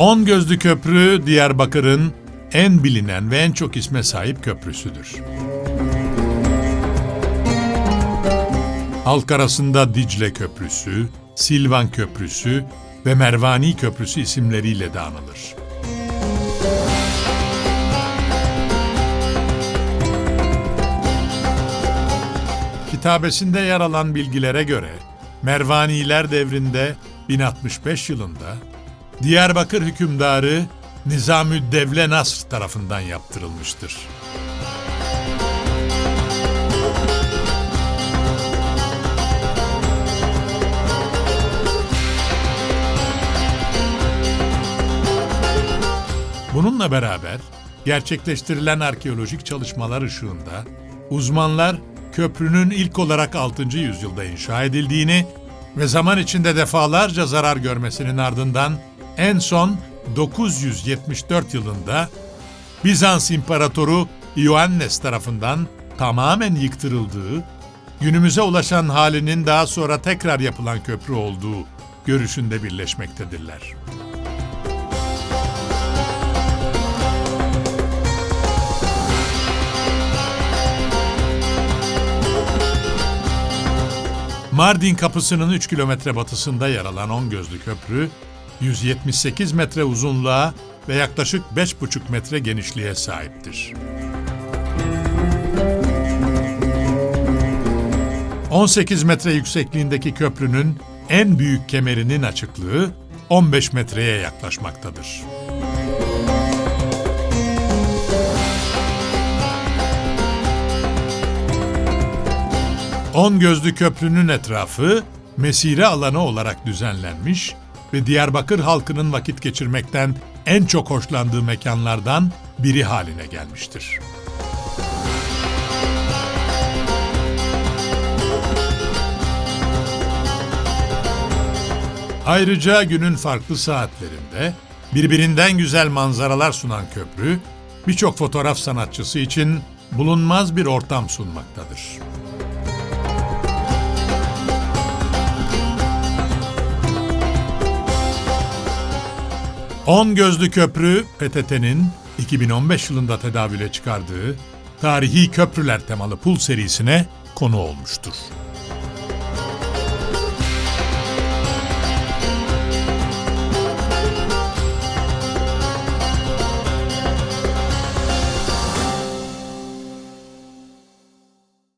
On Gözlü Köprü Diyarbakır'ın en bilinen ve en çok isme sahip köprüsüdür. Halk arasında Dicle Köprüsü, Silvan Köprüsü ve Mervani Köprüsü isimleriyle de anılır. Kitabesinde yer alan bilgilere göre Mervaniler devrinde 1065 yılında Diyarbakır hükümdarı Nizamüddevle Nasr tarafından yaptırılmıştır. Bununla beraber gerçekleştirilen arkeolojik çalışmalar ışığında uzmanlar köprünün ilk olarak 6. yüzyılda inşa edildiğini ve zaman içinde defalarca zarar görmesinin ardından en son 974 yılında Bizans İmparatoru Ioannes tarafından tamamen yıktırıldığı, günümüze ulaşan halinin daha sonra tekrar yapılan köprü olduğu görüşünde birleşmektedirler. Mardin kapısının 3 kilometre batısında yer alan On Gözlü Köprü, 178 metre uzunluğa ve yaklaşık 5,5 metre genişliğe sahiptir. 18 metre yüksekliğindeki köprünün en büyük kemerinin açıklığı 15 metreye yaklaşmaktadır. On Gözlü Köprü'nün etrafı mesire alanı olarak düzenlenmiş ve Diyarbakır halkının vakit geçirmekten en çok hoşlandığı mekanlardan biri haline gelmiştir. Ayrıca günün farklı saatlerinde birbirinden güzel manzaralar sunan köprü birçok fotoğraf sanatçısı için bulunmaz bir ortam sunmaktadır. On Gözlü Köprü, PTT'nin 2015 yılında tedavüle çıkardığı tarihi köprüler temalı pul serisine konu olmuştur.